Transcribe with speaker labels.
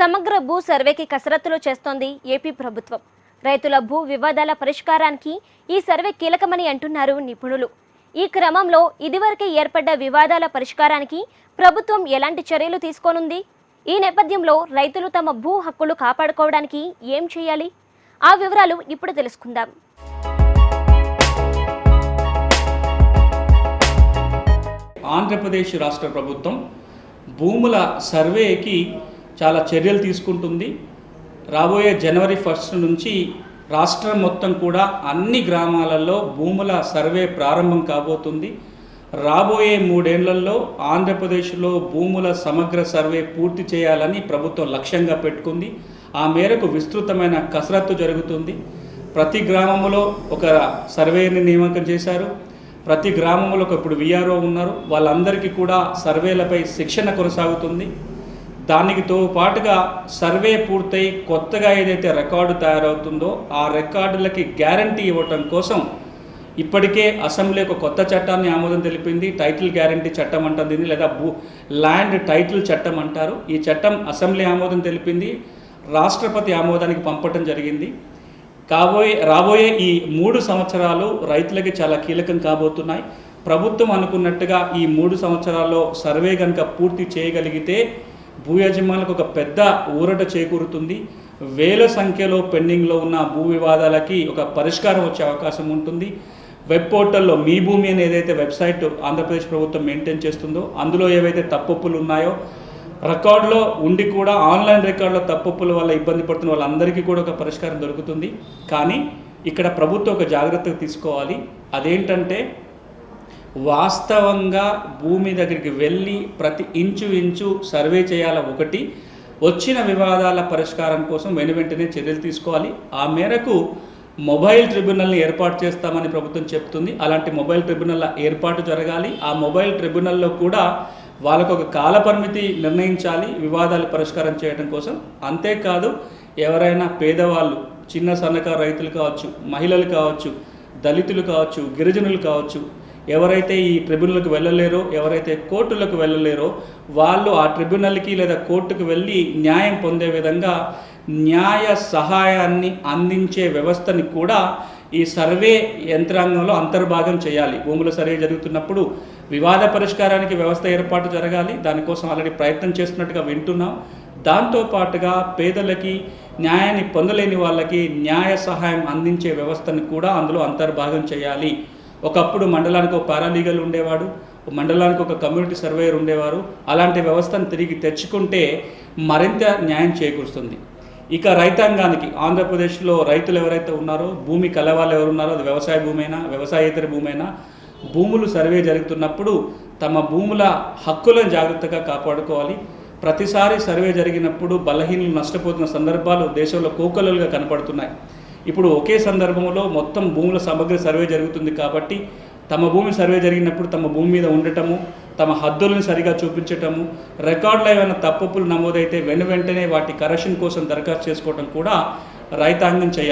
Speaker 1: సమగ్ర భూ సర్వేకి కసరత్తులు చేస్తోంది ఏపీ ప్రభుత్వం. రైతుల భూ వివాదాల పరిష్కారానికి ఈ సర్వే కీలకమని అంటున్నారు నిపుణులు. ఈ క్రమంలో ఇదివరకే ఏర్పడ్డ వివాదాల పరిష్కారానికి ప్రభుత్వం ఎలాంటి చర్యలు తీసుకోనుంది? ఈ నేపథ్యంలో రైతులు తమ భూ హక్కులు కాపాడుకోవడానికి ఏం చేయాలి? ఆ వివరాలు ఇప్పుడు తెలుసుకుందాం.
Speaker 2: ఆంధ్రప్రదేశ్ రాష్ట్ర ప్రభుత్వం భూముల సర్వేకి చాలా చర్యలు తీసుకుంటుంది. రాబోయే జనవరి ఫస్ట్ నుంచి రాష్ట్రం మొత్తం కూడా అన్ని గ్రామాలలో భూముల సర్వే ప్రారంభం కాబోతుంది. రాబోయే మూడేళ్ళలో ఆంధ్రప్రదేశ్లో భూముల సమగ్ర సర్వే పూర్తి చేయాలని ప్రభుత్వం లక్ష్యంగా పెట్టుకుంది. ఆ మేరకు విస్తృతమైన కసరత్తు జరుగుతుంది. ప్రతి గ్రామంలో ఒక సర్వేని నియామకం చేశారు. ప్రతి గ్రామంలో ఒక ఇప్పుడు విఆర్ఓ ఉన్నారు. వాళ్ళందరికీ కూడా సర్వేలపై శిక్షణ కొనసాగుతుంది. దానికితో పాటుగా సర్వే పూర్తయి కొత్తగా ఏదైతే రికార్డు తయారవుతుందో ఆ రికార్డులకి గ్యారంటీ ఇవ్వటం కోసం ఇప్పటికే అసెంబ్లీ ఒక కొత్త చట్టాన్ని ఆమోదం తెలిపింది. టైటిల్ గ్యారంటీ చట్టం అంటారు దీన్ని లేదా భూ ల్యాండ్ టైటిల్ చట్టం అంటారు. ఈ చట్టం అసెంబ్లీ ఆమోదం తెలిపింది. రాష్ట్రపతి ఆమోదానికి పంపటం జరిగింది. కాబోయే రాబోయే ఈ మూడు సంవత్సరాలు రైతులకి చాలా కీలకం కాబోతున్నాయి. ప్రభుత్వం అనుకున్నట్టుగా ఈ మూడు సంవత్సరాల్లో సర్వే కనుక పూర్తి చేయగలిగితే భూ యజమానులకు ఒక పెద్ద ఊరట చేకూరుతుంది. వేల సంఖ్యలో పెండింగ్లో ఉన్న భూ వివాదాలకి ఒక పరిష్కారం వచ్చే అవకాశం ఉంటుంది. వెబ్ పోర్టల్లో మీ భూమి అని ఏదైతే వెబ్సైట్ ఆంధ్రప్రదేశ్ ప్రభుత్వం మెయింటైన్ చేస్తుందో అందులో ఏవైతే తప్పొప్పులు ఉన్నాయో రికార్డులో ఉండి కూడా ఆన్లైన్ రికార్డులో తప్పొప్పుల వల్ల ఇబ్బంది పడుతున్న వాళ్ళందరికీ కూడా ఒక పరిష్కారం దొరుకుతుంది. కానీ ఇక్కడ ప్రభుత్వం ఒక జాగ్రత్తగా తీసుకోవాలి. అదేంటంటే వాస్తవంగా భూమి దగ్గరికి వెళ్ళి ప్రతి ఇంచు ఇంచు సర్వే చేయాల ఒకటి వచ్చిన వివాదాల పరిష్కారం కోసం వెను వెంటనే చర్యలు తీసుకోవాలి. ఆ మేరకు మొబైల్ ట్రిబ్యునల్ని ఏర్పాటు చేస్తామని ప్రభుత్వం చెప్తుంది. అలాంటి మొబైల్ ట్రిబ్యునల్ ఏర్పాటు జరగాలి. ఆ మొబైల్ ట్రిబ్యునల్లో కూడా వాళ్ళకు ఒక కాల పరిమితి నిర్ణయించాలి వివాదాలు పరిష్కారం చేయడం కోసం. అంతేకాదు ఎవరైనా పేదవాళ్ళు చిన్న సన్నకారు రైతులు కావచ్చు మహిళలు కావచ్చు దళితులు కావచ్చు గిరిజనులు కావచ్చు ఎవరైతే ఈ ట్రిబ్యునల్కి వెళ్ళలేరో ఎవరైతే కోర్టులకు వెళ్ళలేరో వాళ్ళు ఆ ట్రిబ్యునల్కి లేదా కోర్టుకు వెళ్ళి న్యాయం పొందే విధంగా న్యాయ సహాయాన్ని అందించే వ్యవస్థని కూడా ఈ సర్వే యంత్రాంగంలో అంతర్భాగం చేయాలి. భూముల సర్వే జరుగుతున్నప్పుడు వివాద పరిష్కారానికి వ్యవస్థ ఏర్పాటు జరగాలి. దానికోసం ఆల్రెడీ ప్రయత్నం చేస్తున్నట్టుగా వింటున్నాం. దాంతో పాటుగా పేదలకి న్యాయాన్ని పొందలేని వాళ్ళకి న్యాయ సహాయం అందించే వ్యవస్థని కూడా అందులో అంతర్భాగం చేయాలి. ఒకప్పుడు మండలానికి ఒక పారాలీగల్ ఉండేవాడు మండలానికి ఒక కమ్యూనిటీ సర్వేయర్ ఉండేవారు. అలాంటి వ్యవస్థను తిరిగి తెచ్చుకుంటే మరింత న్యాయం చేకూరుస్తుంది. ఇక రైతాంగానికి ఆంధ్రప్రదేశ్లో రైతులు ఎవరైతే ఉన్నారో భూమి కలవాళ్ళు ఎవరు ఉన్నారో అది వ్యవసాయ భూమైనా వ్యవసాయేతర భూమైనా భూములు సర్వే జరుగుతున్నప్పుడు తమ భూముల హక్కులను జాగ్రత్తగా కాపాడుకోవాలి. ప్రతిసారి సర్వే జరిగినప్పుడు బలహీనలు నష్టపోతున్న సందర్భాలు దేశంలో కోకలుగా కనపడుతున్నాయి. ఇప్పుడు ఒకే సందర్భంలో మొత్తం భూముల సమగ్ర సర్వే జరుగుతుంది కాబట్టి తమ భూమి సర్వే జరిగినప్పుడు తమ భూమి మీద ఉండటము తమ హద్దులను సరిగా చూపించటము రికార్డులో ఏమైనా తప్పులు నమోదైతే వెను వెంటనే వాటి కరెక్షన్ కోసం దరఖాస్తు చేసుకోవడం కూడా రైతాంగం చేయాలి.